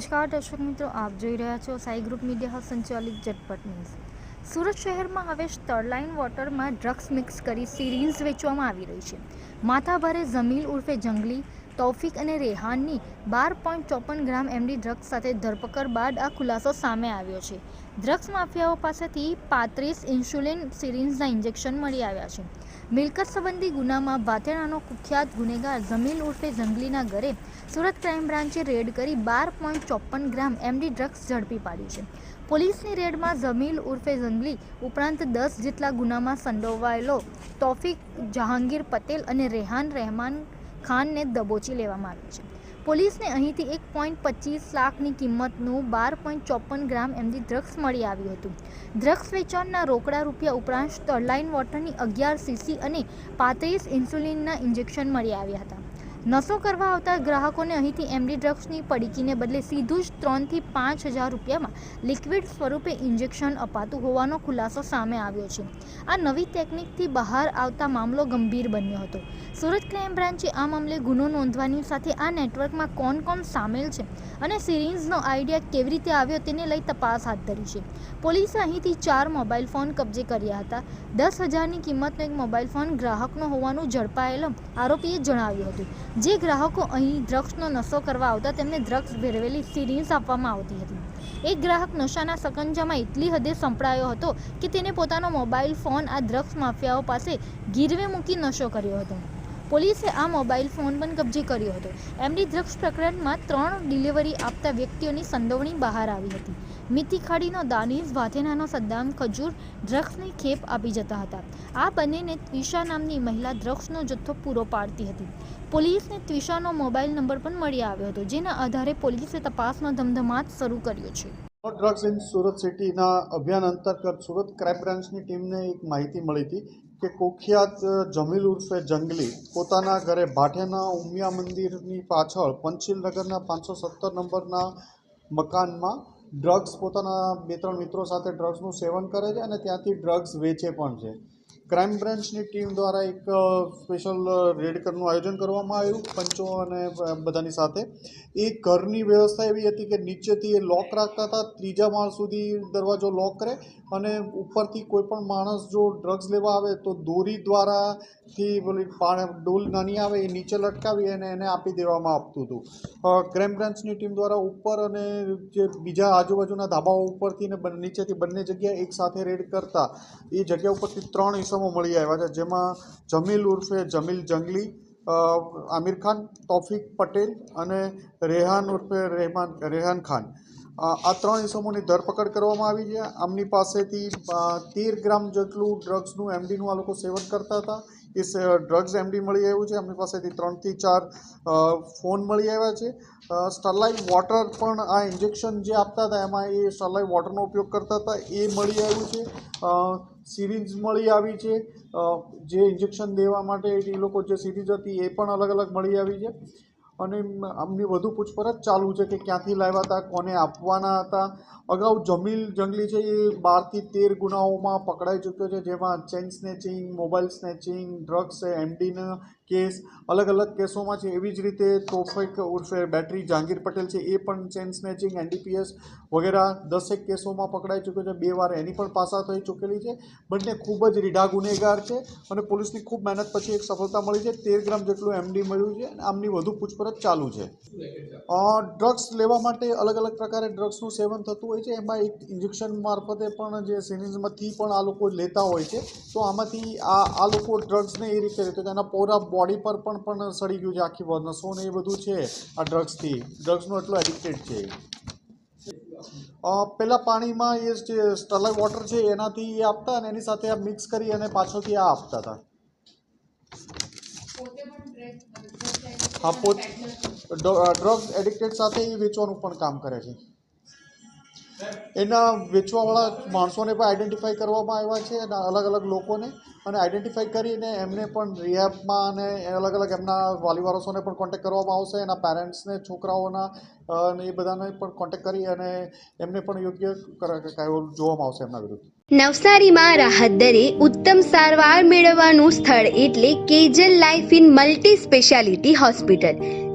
નમસ્કાર, દર્શક મિત્રો, આપ જોઈ રહ્યા છો સાઈ ગ્રુપ મીડિયા હાઉસ સંચાલિત ઝટપટ ન્યૂઝ. સુરત શહેરમાં હવે સ્ટરલાઇન વોટરમાં ડ્રગ્સ મિક્સ કરી સિરીન્સ વેચવામાં આવી રહી છે. માથાભારે જમીલ ઉર્ફે જંગલી તૌફિક અને રેહાનની બાર પોઈન્ટ ચોપન ગ્રામ એમડી ડ્રગ્સ સાથે ધરપકડ બાદ આ ખુલાસો સામે આવ્યો છે. ડ્રગ્સ માફિયાઓ પાસેથી પાંત્રીસ ઇન્સ્યુલિન સિરિન્જના ઇન્જેક્શન મળી આવ્યા છે. મિલકત સંબંધી ગુનામાં ભાતેણાનો કુખ્યાત ગુનેગાર જમીલ ઉર્ફે જંગલીના ઘરે સુરત ક્રાઇમ બ્રાન્ચે રેડ કરી બાર પોઈન્ટ ચોપન ગ્રામ એમડી ડ્રગ્સ ઝડપી પાડી છે. પોલીસની રેડમાં જમીલ ઉર્ફે જંગલી ઉપરાંત દસ જેટલા ગુનામાં સંડોવાયેલો તોફિક, જહાંગીર પટેલ અને રેહાન રહેમાન ખાનને દબોચી લેવામાં આવ્યો છે. પોલીસને અહીંથી એક પોઈન્ટ પચીસ લાખની કિંમતનું બાર પોઈન્ટ ચોપન ગ્રામ એમની ડ્રગ્સ મળી આવ્યું હતું. ડ્રગ્સ વેચાણના રોકડા રૂપિયા ઉપરાંત સ્ટરલાઇન વોટરની અગિયાર સીસી અને પાંત્રીસ ઇન્સ્યુલિનના ઇન્જેક્શન મળી આવ્યા હતા. નશો કરવા આવતા ગ્રાહકોને અહીંથી એમડી ડ્રગ્સની પડીકીને બદલે સીધું જ ત્રણથી પાંચ હજાર રૂપિયામાં લિક્વિડ સ્વરૂપે ઇન્જેક્શન અપાતું હોવાનો ખુલાસો સામે આવ્યો છે. આ નવી ટેકનિકથી બહાર આવતા મામલો ગંભીર બન્યો હતો. સુરત ક્રાઇમ બ્રાન્ચે આ મામલે ગુનો નોંધવાની સાથે આ નેટવર્કમાં કોણ કોણ સામેલ છે અને સિરીઝનો આઈડિયા કેવી રીતે આવ્યો તેને લઈ તપાસ હાથ ધરી છે. પોલીસે અહીંથી ચાર મોબાઈલ ફોન કબજે કર્યા હતા. દસ હજારની કિંમતનો એક મોબાઈલ ફોન ગ્રાહકનો હોવાનું ઝડપાયેલ આરોપીએ જણાવ્યું હતું. જે ગ્રાહકો અહીં ડ્રગ્સનો નશો કરવા આવતા તેમને ડ્રગ્સ ભેરવેલી સિરીન્સ આપવામાં આવતી હતી. એક ગ્રાહક નશાના સકંજામાં એટલી હદે સંપડાયો હતો કે તેને પોતાનો મોબાઈલ ફોન આ ડ્રગ્સ માફિયાઓ પાસે ગીરવે મૂકી નશો કર્યો હતો. પોલીસે આ મોબાઈલ ફોન પણ કબજે કર્યો હતો. એમડી ડ્રગ્સ પ્રકરણમાં ત્રણ ડિલિવરી આપતા વ્યક્તિઓની સંડોવણી બહાર આવી હતી. મિતી ખાડીનો દાનિશ વાથેનાનો સદ્દામ ખજૂર ડ્રગ્સની ખેપ આપી જતા હતા. આ બંનેને ત્વિષા નામની મહિલા ડ્રગ્સનો જથ્થો પૂરો પાડતી હતી. પોલીસને ત્વિષાનો મોબાઈલ નંબર પણ મળી આવ્યો હતો, જેના આધારે પોલીસે તપાસનો ધમધમાટ શરૂ કર્યો છે. ડ્રગ્સ ઇન સુરત સિટીના અભિયાન અંતર્ગત સુરત ક્રાઇમ બ્રાન્ચની ટીમને એક માહિતી મળી હતી કે કુખ્યાત જમીલ ઉર્ફે જંગલી પોતાના ઘરે ભાઠેના ઉમિયા મંદિરની પાછળ પંચીલનગરના પાંચસો સત્તર નંબરના મકાનમાં ડ્રગ્સ પોતાના બે ત્રણ મિત્રો સાથે ડ્રગ્સનું સેવન કરે છે અને ત્યાંથી ડ્રગ્સ વેચે પણ છે. ક્રાઇમ બ્રાન્ચની ટીમ દ્વારા એક સ્પેશિયલ રેડ કરનું આયોજન કરવામાં આવ્યું, પંચો અને બધાની સાથે. એ ઘરની વ્યવસ્થા એવી હતી કે નીચેથી એ લોક રાખતા હતા, ત્રીજા માળ સુધી દરવાજો લોક કરે અને ઉપરથી કોઈ પણ માણસ જો ડ્રગ્સ લેવા આવે તો દોરી દ્વારાથી પેલી પાણી ડોલ નાની આવે એ નીચે લટકાવી અને એને આપી દેવામાં આપતું હતું. ક્રાઇમ બ્રાન્ચની ટીમ દ્વારા ઉપર અને જે બીજા આજુબાજુના ધાબાઓ ઉપરથી ને નીચેથી બંને જગ્યાએ એક સાથે રેડ કરતા. એ જગ્યા ઉપરથી ત્રણ ઈસમો મળી આવ્યા છે, જેમાં જમીલ ઉર્ફે જમીલ જંગલી આમિર ખાન, તોફિક પટેલ અને રેહાન ઉર્ફે રહેમાન, રેહાન ખાન. આ ત્રણ ઇસમોની ધરપકડ કરવામાં આવી છે. આમની પાસેથી તેર ગ્રામ જેટલું ડ્રગ્સનું, એમડીનું આ લોકો સેવન કરતા હતા. એ ડ્રગ્સ એમડી મળી આવ્યું છે. એમની પાસેથી ત્રણથી ચાર ફોન મળી આવ્યા છે. સ્ટરલાઇટ વોટર પણ આ ઇન્જેક્શન જે આપતા હતા, એમાં એ સ્ટરલાઇટ વોટરનો ઉપયોગ કરતા હતા, એ મળી આવ્યું છે. સિરીઝ મળી આવી છે. જે ઇન્જેક્શન દેવા માટે એ લોકો જે સિરીઝ હતી, એ પણ અલગ અલગ મળી આવી છે. અને આમની વધુ પૂછપરછ ચાલુ છે કે ક્યાંથી લાવ્યા હતા, કોને આપવાના હતા. અગાઉ જમીલ જંગલી છે એ બારથી તેર ગુનાઓમાં પકડાઈ ચૂક્યો છે, જેમાં chain snatching, mobile snatching, drugs એમડીના case અલગ અલગ કેસોમાં છે. એવી જ રીતે તોફિક ઉર્ફે બેટરી જહાંગીર પટેલ છે. એ પણ ચેન સ્નેચિંગ, એનડીપીએસ વગેરે દસેક કેસોમાં પકડાઈ ચૂક્યો છે. બે વાર એની પણ પાસા થઈ ચૂકેલી છે. બંને ખૂબ જ રીઢા ગુનેગાર છે અને પોલીસની ખૂબ મહેનત પછી એક સફળતા મળી છે. તેર ગ્રામ જેટલું એમડી મળ્યું છે અને આમની વધુ પૂછપરછ ચાલુ છે. ડ્રગ્સ લેવા માટે અલગ અલગ પ્રકારે ડ્રગ્સનું સેવન થતું હોય છે. એમાં એક ઇન્જેક્શન મારફતે પણ જે સિનિઝમાંથી પણ આ લોકો લેતા હોય છે. તો આમાંથી આ આ લોકો ડ્રગ્સને એ રીતે લેતો એના પૂરા બોડી પર પણ પણ સડી ગયું છે આખી નસો ને એ બધું છે આ ડ્રગ્સથી ડ્રગ્સનું એટલું એડિક્ટેડ છે. પહેલાં પેલા પાણીમાં એ જે સ્ટરલાઇટ વોટર છે એનાથી એ આપતા અને એની સાથે આ મિક્સ કરી અને પાછળથી આ આપતા હતા. હા પોત ડ્રગ એડિક્ટેડ સાથે એ વેચવાનું પણ કામ કરે છે. એના વેચવાવાળા માણસોને પણ આઈડેન્ટિફાઈ કરવામાં આવ્યા છે અને અલગ અલગ લોકોને. અને આઈડેન્ટિફાઈ કરીને એમને પણ રિહેબમાં અને અલગ અલગ એમના વાલી વારસોને પણ કોન્ટેક્ટ કરવામાં આવશે. એના પેરેન્ટ્સને છોકરાઓના અને એ બધાને પણ કોન્ટેક્ટ કરી અને એમને પણ યોગ્ય જોવામાં આવશે એમના વિરુદ્ધ. નવસારીમાં રાહત દરે ઉત્તમ સારવાર મેળવવાનું સ્થળ એટલે Kejal life in multi speciality hospital.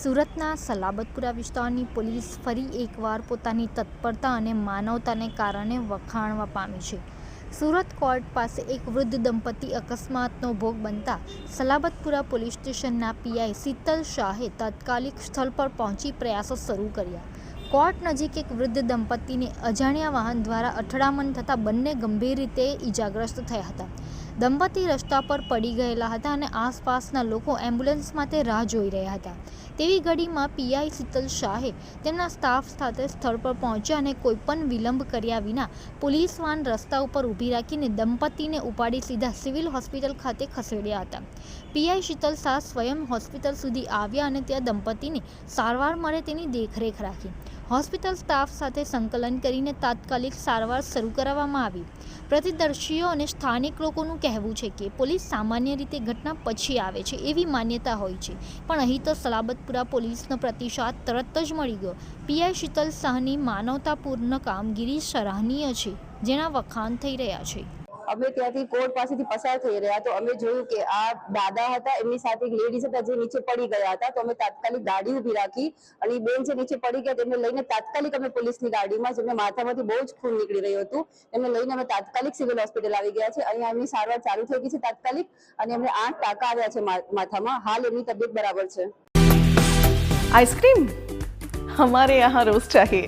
સુરતના સલાબતપુરા વિસ્તારની પોલીસ ફરી એકવાર પોતાની તત્પરતા અને માનવતાને કારણે વખાણવા પામી છે. સુરત કોર્ટ પાસે એક વૃદ્ધ દંપતી અકસ્માતનો ભોગ બનતા સલાબતપુરા પોલીસ સ્ટેશનના પીઆઈ શીતલ શાહે તાત્કાલિક સ્થળ પર પહોંચી પ્રયાસો શરૂ કર્યા. કોર્ટ નજીક એક વૃદ્ધ દંપતીને અજાણ્યા વાહન દ્વારા અથડામણ થતાં બંને ગંભીર રીતે ઈજાગ્રસ્ત થયા હતા. દંપતી રસ્તા પર પડી ગયેલા હતા અને આસપાસના લોકો એમ્બ્યુલન્સ માટે રાહ જોઈ રહ્યા હતા. તેવી ઘડીમાં પીઆઈ શીતલ શાહે તેમના સ્ટાફ સાથે સ્થળ પર પહોંચ્યા અને કોઈપણ વિલંબ કર્યા વિના પોલીસ વાન રસ્તા ઉપર ઊભી રાખીને દંપતીને ઉપાડી સીધા સિવિલ હોસ્પિટલ ખાતે ખસેડ્યા હતા. પીઆઈ શીતલ શાહ સ્વયં હોસ્પિટલ સુધી આવ્યા અને ત્યાં દંપતીને સારવાર મળે તેની દેખરેખ રાખી. હોસ્પિટલ સ્ટાફ સાથે સંકલન કરીને તાત્કાલિક સારવાર શરૂ કરાવવામાં આવી. પ્રતિદર્શીઓ અને સ્થાનિક લોકોનું કહેવું છે કે પોલીસ સામાન્ય રીતે ઘટના પછી આવે છે એવી માન્યતા હોય છે. પણ અહીં તો સલાબતપુરા પોલીસનો પ્રતિસાદ તરત જ મળી ગયો. પીઆઈ શીતલ શાહની માનવતાપૂર્ણ કામગીરી સરાહનીય છે, જેના વખાણ થઈ રહ્યા છે. અમે ત્યાંથી કોર્ટ પાસેથી પસાર થઈ રહ્યા તો અમે જોયું કે આ દાદા હતા એમની સાથે એક લેડીઝ હતા જે નીચે પડી ગયા હતા તો અમે તાત્કાલિક ગાડી ઊભી રાખી અને ઈ બેન જે નીચે પડી ગયા તેમને લઈને તાત્કાલિક અમે પોલીસની ગાડીમાં જેમને માથામાંથી બહુ જ ખૂન નીકળી રહ્યું હતું એમને લઈને અમે તાત્કાલિક સિવિલ હોસ્પિટલ આવી ગયા છે અહીંયા એમની સારવાર ચાલુ થઈ ગઈ છે તાત્કાલિક અને એમને આઠ ટાંકા આવ્યા છે મા- માથામાં હાલ એમની તબિયત બરાબર છે आइसक्रीम हमारे यहाँ रोज चाहिए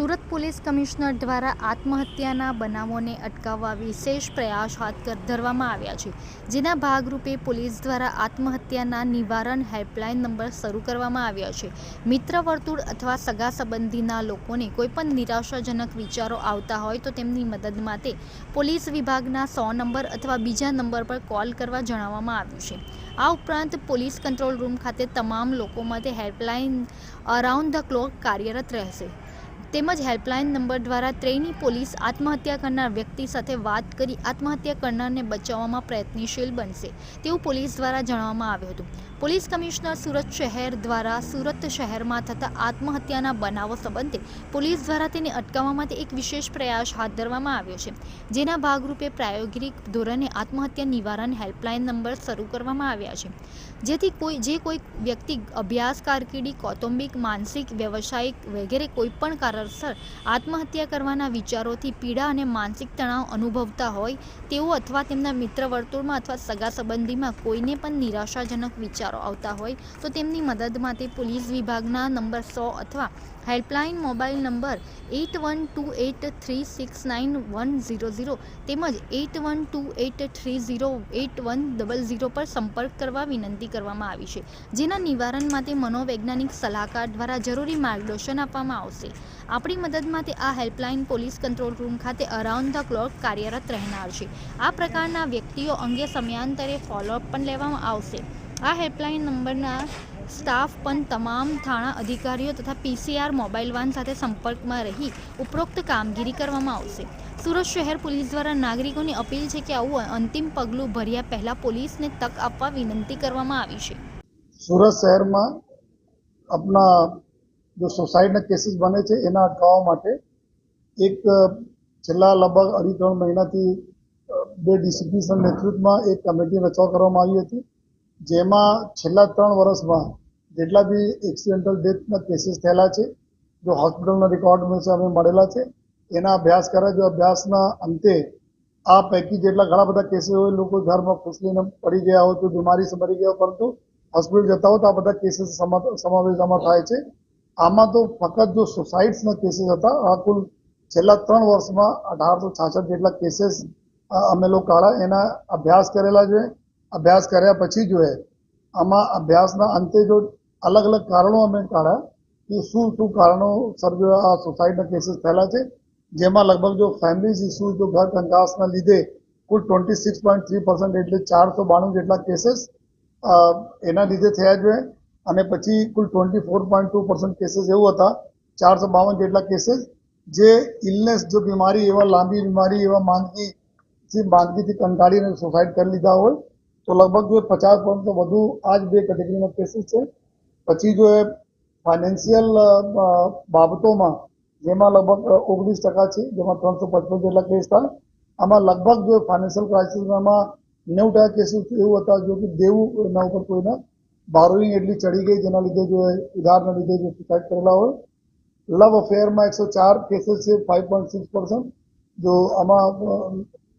સુરત પોલીસ કમિશનર દ્વારા આત્મહત્યાના બનાવોને અટકાવવા વિશેષ પ્રયાસ હાથ ધરવામાં આવ્યા છે, જેના ભાગરૂપે પોલીસ દ્વારા આત્મહત્યાના નિવારણ હેલ્પલાઇન નંબર શરૂ કરવામાં આવ્યા છે. મિત્ર વર્તુળ અથવા સગા સંબંધીના લોકોને કોઈપણ નિરાશાજનક વિચારો આવતા હોય તો તેમની મદદ માટે પોલીસ વિભાગના સો નંબર અથવા બીજા નંબર પર કોલ કરવા જણાવવામાં આવ્યું છે. આ ઉપરાંત પોલીસ કંટ્રોલ રૂમ ખાતે તમામ લોકો માટે હેલ્પલાઇન અરાઉન્ડ ધ ક્લોક કાર્યરત રહેશે. તેમજ હેલ્પલાઇન નંબર દ્વારા ત્રણેય પોલીસ આત્મહત્યા કરનાર વ્યક્તિ સાથે વાત કરી આત્મહત્યા કરનારને બચાવવામાં પ્રયત્નશીલ બનશે તેવું પોલીસ દ્વારા જણાવવામાં આવ્યું હતું. પોલીસ કમિશનર સુરત શહેર દ્વારા સુરત શહેરમાં થતા આત્મહત્યાના બનાવો સંબંધે પોલીસ દ્વારા તેને અટકાવવા માટે એક વિશેષ પ્રયાસ હાથ ધરવામાં આવ્યો છે, જેના ભાગરૂપે પ્રાયોગિક ધોરણે આત્મહત્યા નિવારણ હેલ્પલાઇન નંબર શરૂ કરવામાં આવ્યા છે. જેથી કોઈ, જે કોઈ વ્યક્તિ અભ્યાસ, કારકિર્દી, કૌટુંબિક, માનસિક, વ્યવસાયિક વગેરે કોઈપણ કારણસર આત્મહત્યા કરવાના વિચારોથી પીડા અને માનસિક તણાવ અનુભવતા હોય, તેઓ અથવા તેમના મિત્ર વર્તુળમાં અથવા સગા સંબંધીમાં કોઈને પણ નિરાશાજનક વિચારો આવતા હોય, તો તેમની મદદ માટે પોલીસ વિભાગના નંબર સો અથવા helpline mobile number eight one two eight three six nine one zero zero તેમજ eight one two eight three zero eight one double zero પર સંપર્ક કરવા વિનંતી કરવામાં આવી છે. જેના નિવારણ માટે મનોવૈજ્ઞાનિક સલાહકાર દ્વારા જરૂરી માર્ગદર્શન આપવામાં આવશે. આપણી મદદ માટે આ હેલ્પલાઇન પોલીસ કંટ્રોલ રૂમ ખાતે અરાઉન્ડ ધ ક્લોક કાર્યરત રહેનાર છે. આ પ્રકારના વ્યક્તિઓ અંગે સમયાંતરે ફોલોઅપ પણ લેવામાં આવશે. આ હેલ્પલાઇન નંબરના સ્ટાફ પણ તમામ થાણા અધિકારીઓ તથા પીસીઆર મોબાઈલ વાન સાથે સંપર્કમાં રહી ઉપરોક્ત કામગીરી કરવામાં આવશે. સુરત શહેર પોલીસ દ્વારા નાગરિકોની અપીલ છે કે આવું અંતિમ પગલું ભર્યા પહેલાં પોલીસને તક આપવા વિનંતી કરવામાં આવી છે. સુરત શહેરમાં આપણા જો સોસાયટીના કેસીસ બને છે, એના અટકાવવા માટે એક છેલ્લા લગભગ અઢી ત્રણ મહિનાથી બે ડિસિપ્લિનના નેતૃત્વમાં એક કમિટી રચવા કરવામાં આવી હતી. જેમાં છેલ્લા ત્રણ વર્ષમાં જેટલા બી એક્સિડેન્ટલ ડેથના કેસીસ થયેલા છે, જો હોસ્પિટલના રેકોર્ડ અમે મળેલા છે, એના અભ્યાસ કર્યા. જો અભ્યાસના અંતે આ પૈકી જેટલા ઘણા બધા કેસીસ હોય, લોકો ઘરમાં ફૂસલીને પડી ગયા હોય, તો બીમારી મરી ગયા પરંતુ હોસ્પિટલ જતા હોય તો આ બધા કેસીસ સમાવેશ આમાં થાય છે. આમાં તો ફક્ત જો સુસાઇડ્સના કેસીસ હતા, આ કુલ છેલ્લા ત્રણ વર્ષમાં અઢારસો છાસઠ જેટલા કેસીસ અમે લોકો કાઢા એના અભ્યાસ કરેલા છે. અભ્યાસ કર્યા પછી જોઈએ આમાં અભ્યાસના અંતે જો અલગ અલગ કારણો અમે કાઢ્યા કે શું શું કારણો સર આ સુસાઇડના કેસીસ થયેલા છે, જેમાં લગભગ જો ફેમિલીઝ ઇસ્યુ જો ઘર કંકાસના લીધે કુલ twenty six point three percent એટલે ચારસો બાણું જેટલા કેસીસ એના લીધે થયા જોઈએ અને પછી કુલ twenty four point two percent cases એવું હતા, ચારસો બાવન જેટલા કેસીસ જે ઇલનેસ જો બીમારી એવા લાંબી બીમારી એવા માંદગી, જે માંદગીથી કંટાળીને સુસાઇડ કરી લીધા હોય તો લગભગ જો પચાસ પોઈન્ટ વધુ આ જ બે કેટેગરીના કેસીસ છે. પછી જો એ ફાઇનાન્શિયલ બાબતોમાં જેમાં લગભગ ઓગણીસ ટકા છે, જેમાં ત્રણસો પચપન જેટલા કેસ થાય, આમાં લગભગ જો ફાઇનાન્શિયલ ક્રાઇસિસમાં નેવું ટકા કેસીસ એવું હતા જો કે દેવું એના ઉપર કોઈને બારોઈંગ એટલી ચડી ગઈ, જેના લીધે જો એ ઉધારના લીધે જો સુસાઇડ કરેલા હોય. લવ અફેરમાં એકસો ચાર કેસીસ છે ફાઇવ પોઈન્ટ સિક્સ પર્સન્ટ જો આમાં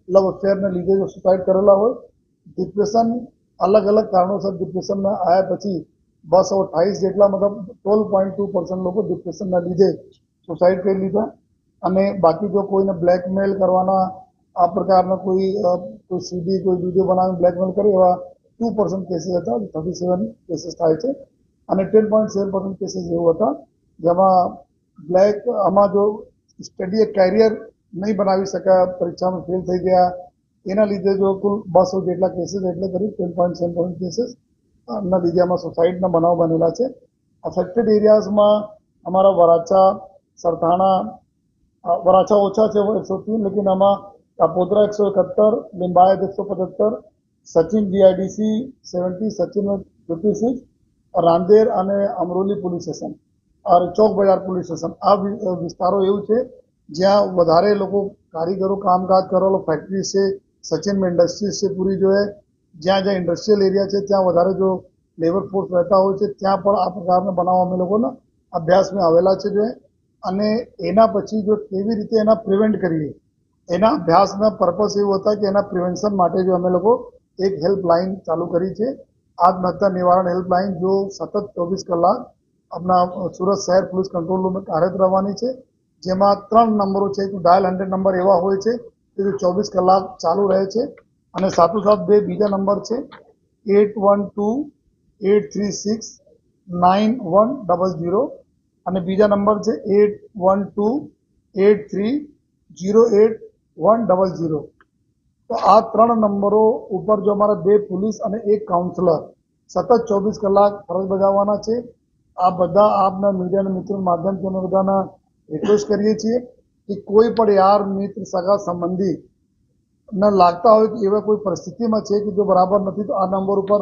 લવ અફેરને લીધે જો સુસાઇડ કરેલા હોય ડિપ્રેશન અલગ અલગ કારણોસર ડિપ્રેશનમાં આવ્યા પછી બસો અઠ્ઠાવીસ જેટલા મતલબ ટ્વેલ્વ પોઈન્ટ ટુ પર્સન્ટ લોકો ડિપ્રેશનના લીધે સુસાઇડ કરી લીધા. અને બાકી જો કોઈને બ્લેકમેલ કરવાના આ પ્રકારના કોઈ કોઈ સીડી કોઈ વીડિયો બનાવીને બ્લેકમેલ કરે એવા ટુ પર્સન્ટ કેસીસ હતા થર્ટી સેવન કેસીસ થાય છે. અને ten point seven percent cases એવું હતા, જેમાં બ્લેક આમાં જો સ્ટડી કેરિયર નહીં બનાવી શક્યા, પરીક્ષામાં ફેલ થઈ ગયા એના લીધે જો કુલ બસો જેટલા કેસીસ એટલે કરી twelve point seven point cases ના લીધે આમાં બનાવ બનેલા છે. અફેક્ટેડ એરિયાઝમાં અમારા વરાછા, સરથાણા વરાછા ઓછા છે, એકસો ત્રીસ લેકિન આમાં કાપોદરા એકસો એકહત્તર લિંબાયત એકસો પચહત્તર Sachin GIDC seventy Sachin fifty six Rander અને અમરોલી પોલીસ સ્ટેશન ચોક બજાર પોલીસ સ્ટેશન. આ વિસ્તારો એવું છે, જ્યાં વધારે લોકો કારીગરો કામકાજ કરેલો ફેક્ટરી છે સચિનમાં ઇન્ડસ્ટ્રીઝ છે પૂરી જોઈએ જ્યાં જ્યાં ઇન્ડસ્ટ્રીયલ એરિયા છે, ત્યાં વધારે જો લેબર ફોર્સ રહેતા હોય છે, ત્યાં પણ આ પ્રકારના બનાવવા અમે લોકોના અભ્યાસમાં આવેલા છે જોઈએ અને એના પછી જો કેવી રીતે એના પ્રિવેન્ટ કરીએ? એના અભ્યાસના પર્પસ એવું હતા કે એના પ્રિવેન્શન માટે જો અમે લોકો એક હેલ્પલાઇન ચાલુ કરી છે. આત્મહત્યા નિવારણ હેલ્પલાઇન જો સતત ચોવીસ કલાક આપણા સુરત શહેર પોલીસ કંટ્રોલ રૂમમાં કાર્યરત રહેવાની છે. જેમાં ત્રણ નંબરો છે ડાયલ હંડ્રેડ નંબર એવા હોય છે કે ચોવીસ કલાક ચાલુ રહે છે અને સાથોસાથ બે બીજા નંબર છે eight one two eight three six nine one double zero અને બીજા નંબર છે eight one two eight three zero eight one double zero. તો આ ત્રણ નંબરો ઉપર જો અમારા બે પોલીસ અને એક કાઉન્સલર સતત ચોવીસ કલાક ફરજ બજાવવાના છે, આ બધા આપના મીડિયાના મિત્રો માધ્યમથી અમે બધાના રિક્વેસ્ટ કરીએ છીએ. કે કોઈ પણ યાર, મિત્ર, સગા, સંબંધી ન લાગતા હોય કે એવા કોઈ પરિસ્થિતિમાં છે કે જો બરાબર નથી, તો આ નંબર ઉપર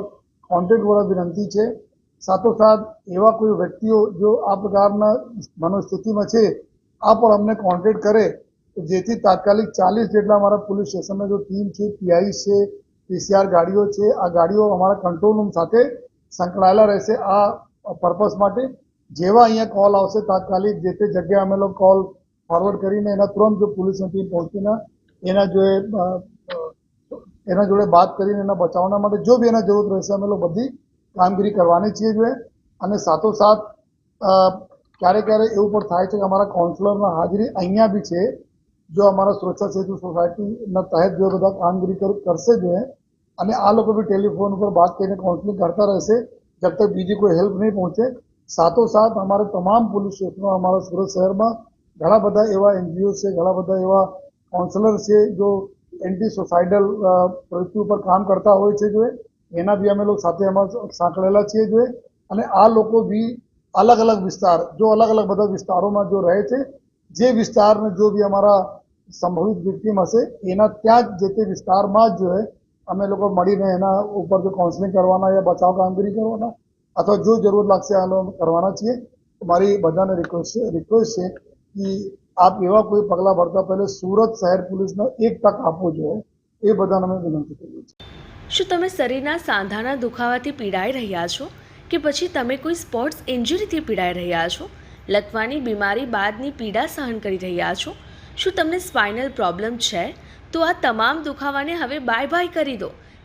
કોન્ટેક્ટ કરવા વિનંતી છે. સાથોસાથ એવા કોઈ વ્યક્તિઓ જો આ પ્રકારના મનોસ્થિતિમાં છે, આ પણ અમને કોન્ટેક્ટ કરે જેથી તાત્કાલિક ચાલીસ જેટલા અમારા પોલીસ સ્ટેશનના જો ટીમ છે પીઆઈ છે પીસીઆર ગાડીઓ છે, આ ગાડીઓ અમારા કંટ્રોલ રૂમ સાથે સંકળાયેલા રહેશે આ પર્પસ માટે. જેવા અહીંયા કોલ આવશે તાત્કાલિક, જે તે જગ્યાએ અમે લોકો કોલ ફોરવર્ડ કરીને એના તુરંત જો પોલીસની ટીમ પહોંચીને એના જો એના જોડે બાત કરીને એના બચાવના માટે જો બી એના જરૂરત રહેશે, અમે લોકો બધી કામગીરી કરવાની છીએ જોઈએ અને સાથોસાથ ક્યારેક ક્યારેક એવું પણ થાય છે કે અમારા કાઉન્સિલરના હાજરી અહીંયા બી છે. જો અમારા સુરક્ષા સેતુ સોસાયટીના તહેત જો બધા કામગીરી કર- કરશે જોઈએ અને આ લોકો બી ટેલિફોન ઉપર વાત કરીને કાઉન્સિલિંગ કરતા રહેશે, જબ તક બીજી કોઈ હેલ્પ નહીં પહોંચે. સાથોસાથ, અમારે તમામ પોલીસ સ્ટેશનો, અમારા સુરત શહેરમાં ઘણા બધા એવા એનજીઓ છે, ઘણા બધા એવા કાઉન્સલર છે જો એન્ટી સોસાઇડલ પ્રવૃત્તિ ઉપર કામ કરતા હોય છે જો એના બી અમે લોકો સાથે એમાં સાંકળેલા છીએ જો અને આ લોકો બી અલગ અલગ વિસ્તાર, જો અલગ અલગ બધા વિસ્તારોમાં જો રહે છે, જે વિસ્તારને જો બી અમારા સંભવિત વિક્ટિમ હશે, એના ત્યાં જ જે તે વિસ્તારમાં જ જો અમે લોકો મળીને એના ઉપર જો કાઉન્સેલિંગ કરવાના યા બચાવ કામગીરી કરવાના, અથવા જો જરૂર લાગશે આ કરવાના છીએ મારી બધાને રિક્વેસ્ટ રિક્વેસ્ટ છે આપ એવા કોઈ પગલાં ભરતા પહેલે સુરત શહેર પોલીસને એક તક આપવો જોઈએ એ બધાને અમે વિનંતી કરીએ છીએ શું તમે શરીરના સાંધાના દુખાવાથી પીડાઈ રહ્યા છો? કે પછી તમે કોઈ સ્પોર્ટ્સ ઇન્જરીથી પીડાઈ રહ્યા છો? લકવાની બીમારી બાદની પીડા સહન કરી રહ્યા છો? શું તમને સ્પાઇનલ પ્રોબ્લેમ છે? તો આ તમામ દુખાવાને હવે બાય બાય કરી દો.